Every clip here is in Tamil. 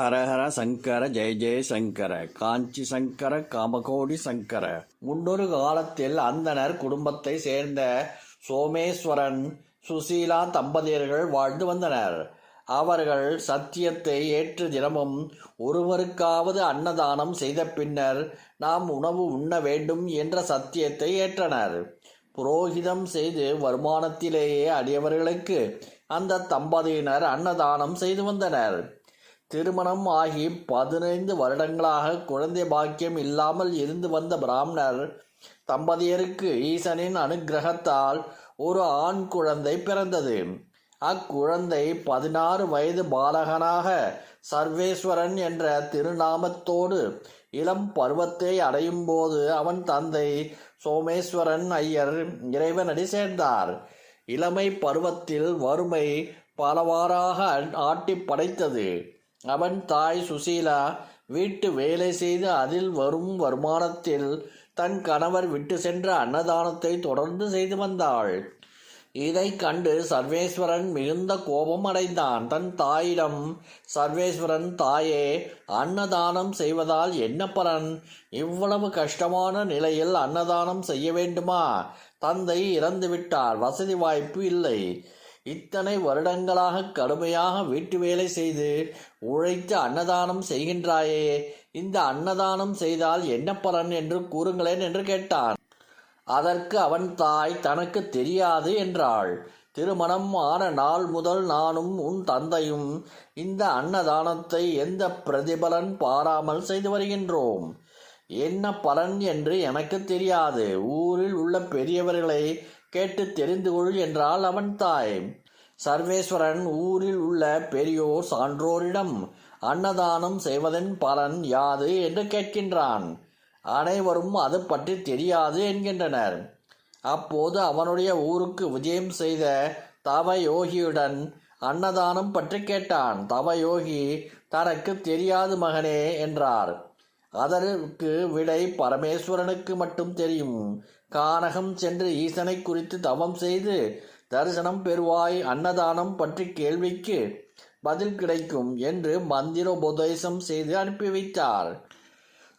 ஹரஹர சங்கர ஜெய ஜெய சங்கர காஞ்சி சங்கர காமகோடி சங்கர. முன்னொரு காலத்தில் அந்தனர் குடும்பத்தை சேர்ந்த சோமேஸ்வரன் சுசீலா தம்பதியர்கள் வாழ்ந்து வந்தனர். அவர்கள் சத்தியத்தை ஏற்று தினமும் ஒருவருக்காவது அன்னதானம் செய்த பின்னர் நாம் உணவு உண்ண வேண்டும் என்ற சத்தியத்தை ஏற்றனர். புரோகிதம் செய்து வருமானத்திலேயே அடியவர்களுக்கு அந்த தம்பதியினர் அன்னதானம் செய்து வந்தனர். திருமணம் ஆகி பதினைந்து வருடங்களாக குழந்தை பாக்கியம் இல்லாமல் இருந்து வந்த பிராமணர் தம்பதியருக்கு ஈசனின் அனுக்கிரகத்தால் ஒரு ஆண் குழந்தை பிறந்தது. அக்குழந்தை பதினாறு வயது பாலகனாக சர்வேஸ்வரன் என்ற திருநாமத்தோடு இளம் பருவத்தை அடையும் போது அவன் தந்தை சோமேஸ்வரன் ஐயர் இறைவனடி சேர்ந்தார். இளமை பருவத்தில் வறுமை பலவாறாக ஆட்டி படைத்தது அவன் தாய் சுசீலா வீட்டு வேலை செய்து அதில் வரும் வருமானத்தில் தன் கணவர் விட்டு சென்ற அன்னதானத்தை தொடர்ந்து செய்து வந்தாள். இதை கண்டு சர்வேஸ்வரன் மிகுந்த கோபம் அடைந்தான். தன் தாயிடம் சர்வேஸ்வரன் தாயே அன்னதானம் செய்வதால் என்ன பலன்? இவ்வளவு கஷ்டமான நிலையில் அன்னதானம் செய்ய வேண்டுமா? தந்தை இறந்துவிட்டார். வசதி வாய்ப்பு இல்லை. இத்தனை வருடங்களாக கடுமையாக வீட்டு வேலை செய்து உழைத்து அன்னதானம் செய்கின்றாயே. இந்த அன்னதானம் செய்தால் என்ன பலன் என்று கூறுங்களேன் என்று கேட்டான். அதற்கு அவன் தாய் தனக்கு தெரியாது என்றாள். திருமணம் ஆன நாள் முதல் நானும் உன் தந்தையும் இந்த அன்னதானத்தை எந்த பிரதிபலன் பாராமல் செய்து வருகின்றோம்? என்ன பலன் என்று எனக்கு தெரியாது. ஊரில் உள்ள பெரியவர்களை கேட்டு தெரிந்து கொள் என்றால் அவன் தாய். சர்வேஸ்வரன் ஊரில் உள்ள பெரியோர் சான்றோரிடம் அன்னதானம் செய்வதன் பலன் யாது? என்று கேட்கின்றான். அனைவரும் அது பற்றி தெரியாது என்கின்றனர். அப்போது அவனுடைய ஊருக்கு விஜயம் செய்த தவயோகியுடன் அன்னதானம் பற்றி கேட்டான். தவயோகி தனக்கு தெரியாது மகனே என்றார். அதற்கு விடை பரமேஸ்வரனுக்கு மட்டும் தெரியும். கானகம் சென்று ஈசனை குறித்து தவம் செய்து தரிசனம் பெறுவாய் அன்னதானம் பற்றி கேள்விக்கு பதில் கிடைக்கும் என்று மந்திரோபதேசம் செய்து அனுப்பி வைத்தார்.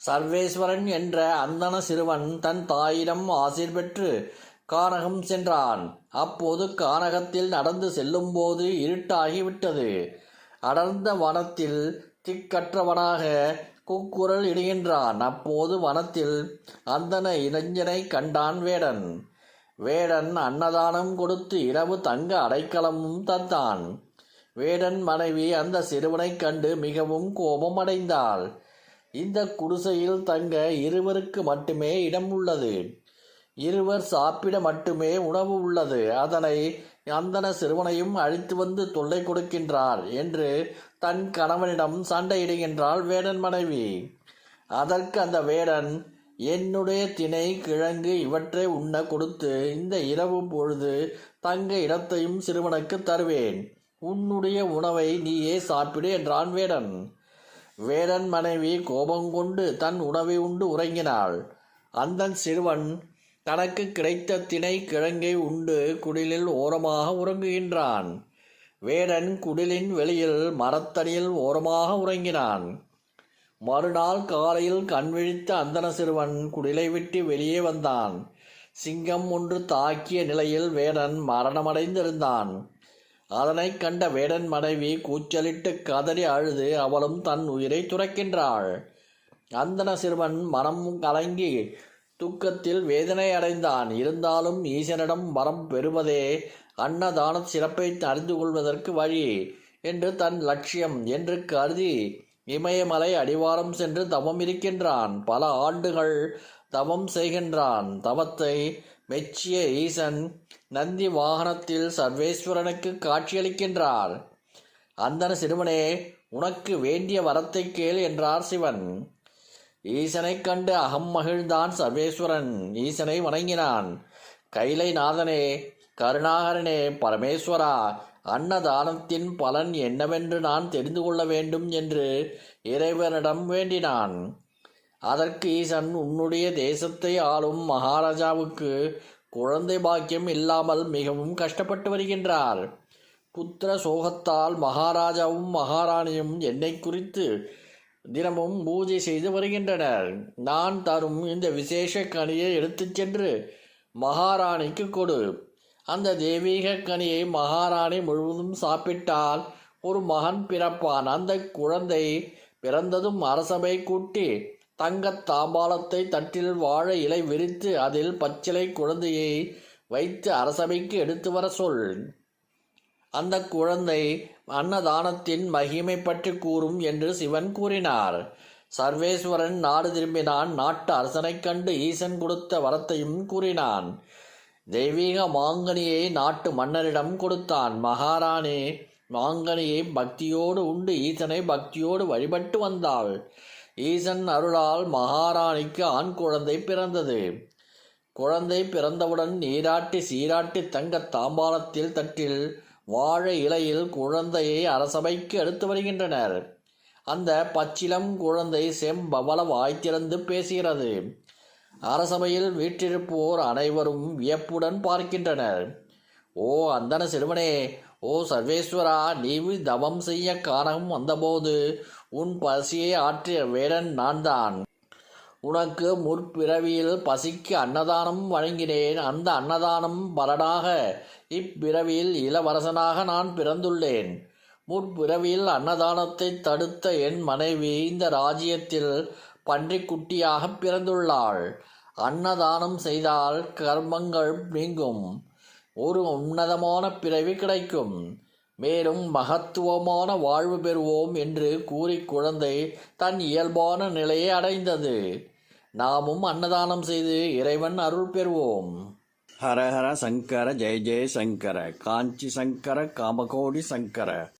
சர்வேஸ்வரன் என்ற அந்தன சிறுவன் தன் தாயிடம் ஆசிர் பெற்று கானகம் சென்றான். அப்போது கானகத்தில் நடந்து செல்லும்போது இருட்டாகிவிட்டது. அடர்ந்த வனத்தில் திக்கற்றவனாக கூக்குரல் இடுகின்றான். அப்போது வனத்தில் அந்தன இளைஞனை கண்டான் வேடன். வேடன் அன்னதானம் கொடுத்து இரவு தங்க அடைக்கலமும் தந்தான். வேடன் மனைவி அந்த சிறுவனைக் கண்டு மிகவும் கோபம் அடைந்தாள். இந்த குடிசையில் தங்க இருவருக்கு மட்டுமே இடம் உள்ளது. இருவர் சாப்பிட மட்டுமே உணவு உள்ளது. அதனை அந்தன சிறுவனையும் அழைத்து வந்து தொல்லை கொடுக்கின்றார் என்று தன் கணவனிடம் சண்டையிடுகின்றாள் வேடன் மனைவி. அதற்கு அந்த வேடன் என்னுடைய திணை கிழங்கு இவற்றை உண்ண கொடுத்து இந்த இரவு பொழுது தங்க இடத்தையும் சிறுவனுக்கு தருவேன். உன்னுடைய உணவை நீயே சாப்பிடு என்றான் வேடன். வேடன் மனைவி கோபம் கொண்டு தன் உணவை உண்டு உறங்கினாள். அந்த சிறுவன் தனக்கு கிடைத்த திணை கிழங்கை உண்டு குடிலில் ஓரமாக உறங்குகின்றான். வேடன் குடிலின் வெளியில் மரத்தடியில் ஓரமாக உறங்கினான். மறுநாள் காலையில் கண்விழித்த அந்தன சிறுவன் குடிலை விட்டு வெளியே வந்தான். சிங்கம் ஒன்று தாக்கிய நிலையில் வேடன் மரணமடைந்திருந்தான். அதனைக் கண்ட வேடன் மனைவி கூச்சலிட்டு கதறி அழுது அவளும் தன் உயிரை துறக்கின்றாள். அந்தன சிறுவன் மனம் கலங்கி துக்கத்தில் வேதனை அடைந்தான். இருந்தாலும் ஈசனிடம் வரம் பெறுவதே அன்னதான சிறப்பை அறிந்து கொள்வதற்கு வழி என்று தன் லட்சியம் என்று கருதி இமயமலை அடிவாரம் சென்று தவம் இருக்கின்றான். பல ஆண்டுகள் தவம் செய்கின்றான். தவத்தை மெச்சிய ஈசன் நந்தி வாகனத்தில் சர்வேஸ்வரனுக்கு காட்சியளிக்கின்றார். அந்தன சிறுவனே உனக்கு வேண்டிய வரத்தை கேள் என்றார் சிவன். ஈசனைக் கண்டு அகம் மகிழ்ந்தான் சர்வேஸ்வரன். ஈசனை வணங்கினான். கைலை நாதனே கருணாகரனே பரமேஸ்வரா அன்னதானத்தின் பலன் என்னவென்று நான் தெரிந்து கொள்ள வேண்டும் என்று இறைவனிடம் வேண்டினான். அதற்கு ஈசன் உன்னுடைய தேசத்தை ஆளும் மகாராஜாவுக்கு குழந்தை பாக்கியம் இல்லாமல் மிகவும் கஷ்டப்பட்டு வருகின்றார். புத்திர சோகத்தால் மகாராஜாவும் மகாராணியும் என்னை குறித்து தினமும் பூஜை செய்து வருகின்றனர். நான் தரும் இந்த விசேஷ கனியை எடுத்துச் சென்று மகாராணிக்கு கொடு. அந்த தெய்வீக கனியை மகாராணி முழுவதும் சாப்பிட்டால் ஒரு மகன் பிறப்பான். அந்த குழந்தை பிறந்ததும் அரசபை கூட்டி தங்கத் தாம்பாளத்தை தட்டில் வாழை இலை விரித்து அதில் பச்சிலை குழந்தையை வைத்து அரசபைக்கு எடுத்து வர சொல். அந்த குழந்தை அன்னதானத்தின் மகிமை பற்றி கூறும் என்று சிவன் கூறினார். சர்வேஸ்வரன் நாடு திரும்பினான் நாட்டு அரசனைக் கண்டு ஈசன் கொடுத்த வரத்தையும் கூறினான். தெய்வீக மாங்கனியை நாட்டு மன்னரிடம் கொடுத்தான். மகாராணி மாங்கனியை பக்தியோடு உண்டு. ஈசனை பக்தியோடு வழிபட்டு வந்தாள். ஈசன் அருளால் மகாராணிக்கு ஆண் குழந்தை பிறந்தது. குழந்தை பிறந்தவுடன் நீராட்டி சீராட்டி தங்கத் தாம்பாளத்தில் தட்டில் வாழை இலையில் குழந்தையை அரசபைக்கு எடுத்து வருகின்றனர். அந்த பச்சிலம் குழந்தை செம்பவள வாய் திறந்து பேசுகிறது. அரசபையில் வீற்றிருப்போர் அனைவரும் வியப்புடன் பார்க்கின்றனர். ஓ அந்தன சிறுவனே ஓ சர்வேஸ்வரா நீ தவம் செய்ய காரணம் வந்தபோது உன் பசியை ஆற்றிய வேடன் நான்தான். உனக்கு முற்பிறவியில் பசிக்கு அன்னதானம் வழங்கினேன். அந்த அன்னதானம் பலனாக இப்பிறவியில் இளவரசனாக நான் பிறந்துள்ளேன். முற்பிறவியில் அன்னதானத்தை தடுத்த என் மனைவி இந்த ராஜ்யத்தில் பன்றிக்குட்டியாக பிறந்துள்ளாள். அன்னதானம் செய்தால் கர்மங்கள் நீங்கும். ஒரு உன்னதமான பிறவி கிடைக்கும். மேலும் மகத்துவமான வாழ்வு பெறுவோம் என்று கூறி குழந்தை தன் இயல்பான நிலையை அடைந்தது. நாமும் அன்னதானம் செய்து இறைவன் அருள் பெறுவோம். ஹர ஹர சங்கர ஜெய ஜெய சங்கர காஞ்சி சங்கர காமகோடி சங்கர.